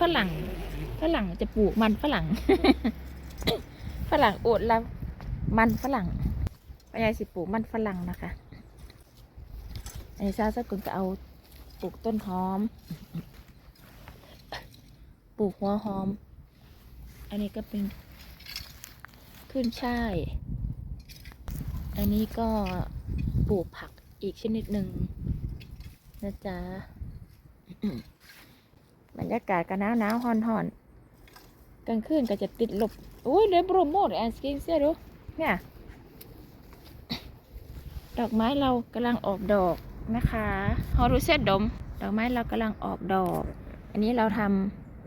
ฝรั่งฝรั่งจะปลูกมันฝรั่ง ฝรั่งโอดแล้วมันฝรั่งพ่อยายสิปลูกมันฝรั่งนะคะอันนี้ซาสกุลก็เอาปลูกต้นหอม ปลูกหัวหอม อันนี้ก็เป็นขึ้นช่าย อันนี้ก็ปลูกผักอีกชนิดหนึ่งนะจ๊ะ ยากาศก็หนาวหนาวหอนหอนกลางคืนก็จะติดลบโอ้ยเลยโปรโมทแอนสกินเสียดูเนี่ยดอกไม้เรากำลังออกดอกนะคะฮอรุเซตดม ดอกไม้เรากำลังออกดอก อันนี้เราท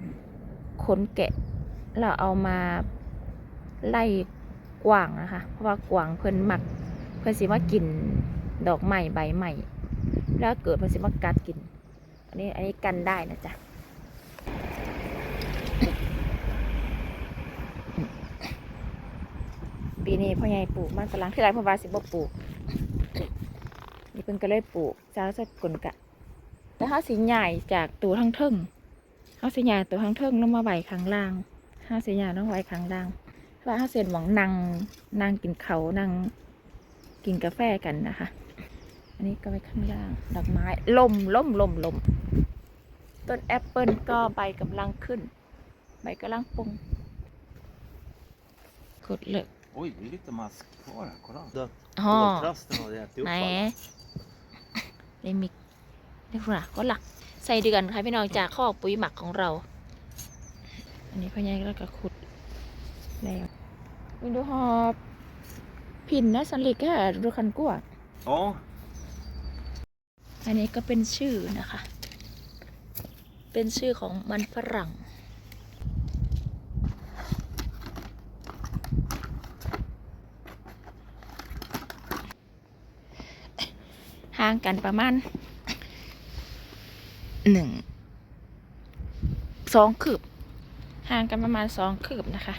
ำขนแกะ เราเอามาไล่กวางนะคะ เพราะว่ากวางเพิ่นหมัก เพิ่นสิมากินดอกใหม่ใบใหม่ แล้วเกิดเพิ่นสิมากัดกิน อันนี้อันนี้กันได้นะจ๊ะ ปีนี้พ่อใหญ่ปลูกมันฝรั่งที่ไรพ่อวาสิบ่ปลูกนี่เพิ่นก็เลยปลูกสาวสกุลกะแล้วเขาสิใหญ่จากตัวทั้งเทิงเขาสิใหญ่ตัวทั้งเทิงลงมาไว้ข้างล่างเขาสิใหญ่ลงไว้ข้างล่างว่าเขาเสร็จหวังนั่งนั่งกินเขานั่งกินกาแฟกันนะคะ อันนี้ก็ไว้ข้างล่างดอกไม้ลมลมลมลมต้นแอปเปิลก็ใบกำลังขึ้น ใบกำลังปุงกดเลย Oj, det är lite mask kvar här. Kolla. Dött. อ๋อ Koltrasten har ätit upp ไหน allt. เลมิกนี่คุณก็หลักใส่เดือนค่ะพี่น้องจากข้อกปุ๋ยหมักของเรา อันนี้พ่อใหญ่ก็กระขุดแล้ววินดูหอบพินนะสันลิกค่ะดูคันกัว Ja, อันนี้ก็เป็นชื่อนะคะ เป็นชื่อของมันฝรั่ง ห่างกันประมาณหนึ่งสองคืบ ห่างกันประมาณสองคืบนะคะ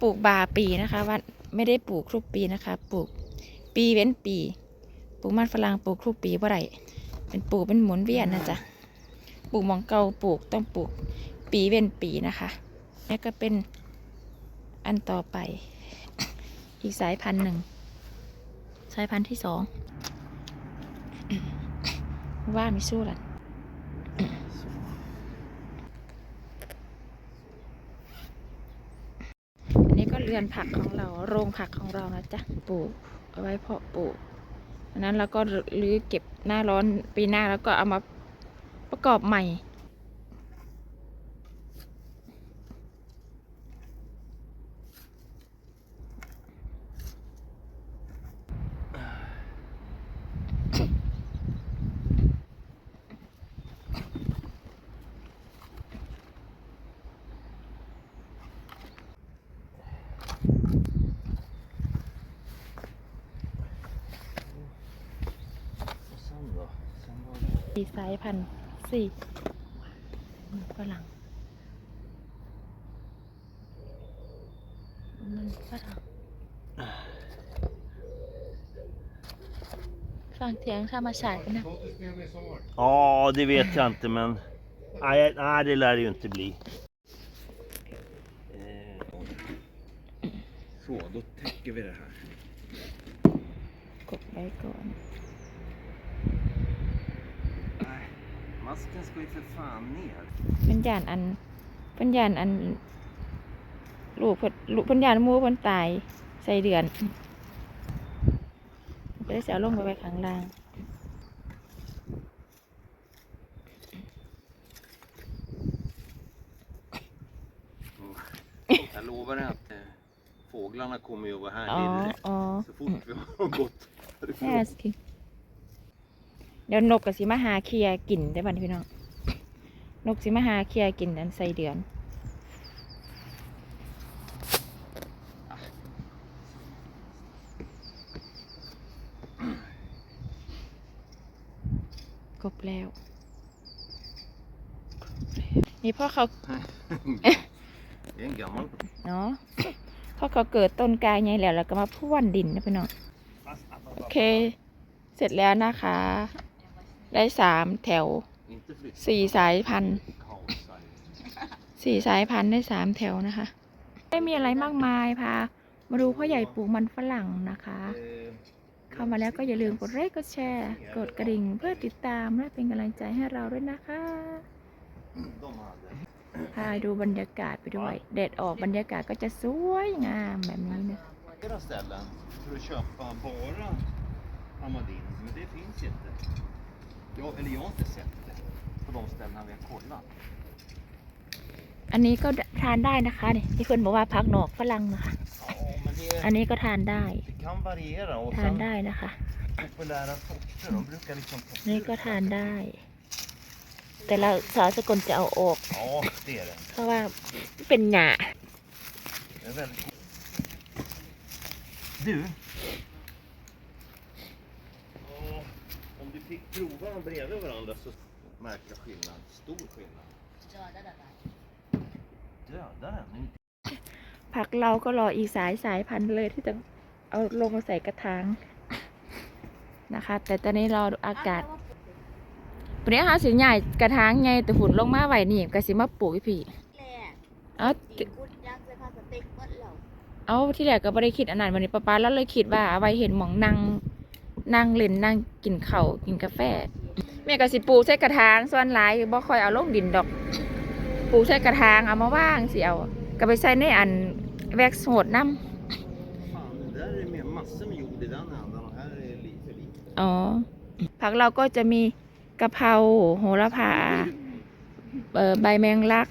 ปลูกบาปีนะคะว่าไม่ได้ปลูกทุกปีนะคะ ปลูกปีเว้นปี ปลูกมันฝรั่งปลูกทุกปีเมื่อไรเป็นปลูกเป็นหมุนเวียนนะจ๊ะปลูกหมองเก่าปลูกต้องปลูก ปีเว้นปีนะคะนี่ก็เป็นอันต่อไป อีกสายพันธุ์หนึ่ง สายพันธุ์ที่สองว่าม่สู้หรออันนี้ก็เรือนผักของเรา โรงผักของเรานะจ๊ะ ปลูกเอาไว้เพาะปลูกอันนั้นเราก็รื้อเก็บหน้าร้อนปีหน้าแล้วก็เอามาประกอบใหม่ och sen då? Sen var det... สี่สายพันธุ์สี่มันฝรั่งมันฝรั่งฟังเสียงธรรมชาติกันนะ Ja, det vet jag inte men... Nej, nej, det lär det ju inte bli. Eh, Så, då täcker vi det här. กดไว้ก่อน Nej, masken ska ju för fan ner. เพันยานอันเพันยานอัน ลูกเพิ่นลูกเพันยานหมูเพันตาย ใส่เดือนก็ได้เสียลงไปไว้ข้างล่าง Jag lovar dig att eh, fåglarna kommer ju att vara här อ๋อ inne อ๋อ så fort vi har gått แค่ härifrån. สกิ เดี๋ยวนกกับสิมาหาเคลียร์กลิ่นได้บ้านพี่น้อง นกสิมาหาเคลียร์กลิ่นอันใส่เดือน กบแล้ว นี่พ่อเขา Det är en gammal เนาะพอเขาเกิดต้นกายไงแล้วเราก็มาพ่วนดินนะพี่น้อง Fast, app, app, โอ app. เค เสร็จแล้วนะคะ ได้สามแถวสี่สายพันธุ์สี่สายพันธุ์ได้สามแถวนะคะ ไม่มีอะไรมากมายพามาดูพ่อใหญ่ปลูกมันฝรั่งนะคะ เข้ามาแล้วก็อย่าลืมกดไลค์กดแชร์ กดกระดิ่งเพื่อติดตามและเป็นกำลังใจให้เราด้วยนะคะพาดูบรรยากาศไปด้วยแดดออกบรรยากาศก็จะสวยงามแบบนี้นะ ställen för att köpa bara Amadin, men det finns inte. Jag, eller jag har inte sett det på de ställena vi har kollat. อันนี้ก็ทานได้นะคะนี่ที่เพื่อนบอกว่าพักหนอกฝรั่งนะคะ Ja, men det, อันนี้ก็ทานได้ det kan variera och ทาน sen ได้นะคะ populära sorter, de brukar liksom ta นี่ slut. ก็ทานได้ แต่เราสาวสกลจะเอาออก Ja, det är det. เพราะว่าเป็นหยา Det är väldigt gott. Du. Ja, om du fick prova dem bredvid varandra så märka skillnad. Stor skillnad. Dödar den? ผักเราก็รออีกสายสายพันธุ์เลยที่จะเอาลงมาใส่กระถางนะคะ แต่ตอนนี้เราอากาศวันนี้ค่ะสิใหญ่กระถางไงแต่หุ่นลงมาไหวนี่กระสิมาปลูกอีพี่แหละเอาตีกุดยักษ์ใส่ผ้าสเต็กเมื่อเหล่าเอาที่แรกก็ไม่ได้คิดอันนั้นวันนี้ป้าป้าแล้วเลยคิดว่าเอาไว้เห็นหมองนั่ง นั่งเล่นนั่งกินข้าวกินกาแฟแม่ก็สิปลูกใส่กระถางส่วนหลายบ่ค่อยเอาลงดินดอกปลูกใส่กระถางเอามาว่างสิเอาก็ไปใส่ในอันแว็กโหดน้ำอ๋อ ผักเราก็จะมีกะเพราโหระพาเออใบแมงลัก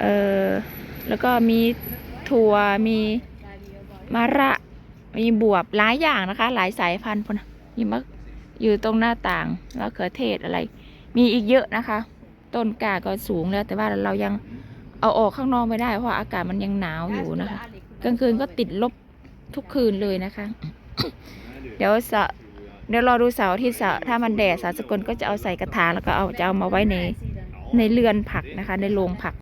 เออแล้วก็มีถั่วมีมะระ มีบวบหลายอย่างนะคะ หลายสายพันธุ์พนมีมะอยู่ตรงหน้าต่างแล้วเขือเทศอะไร มีอีกเยอะนะคะ ต้นกาก็สูงแล้ว แต่ว่าเรายังเอาออกข้างนอกไม่ได้เพราะอากาศมันยังหนาวอยู่นะคะ กลางคืนก็ติดลบทุกคืนเลยนะคะ เดี๋ยวเสาร์เดี๋ยวรอดูเสาร์อาที่เสาร์ถ้ามันแดดสาสกลก็จะเอาใส่กระถางแล้วก็เอาจะเอามาไว้ในในเรือนผักนะคะ ในโรงผัก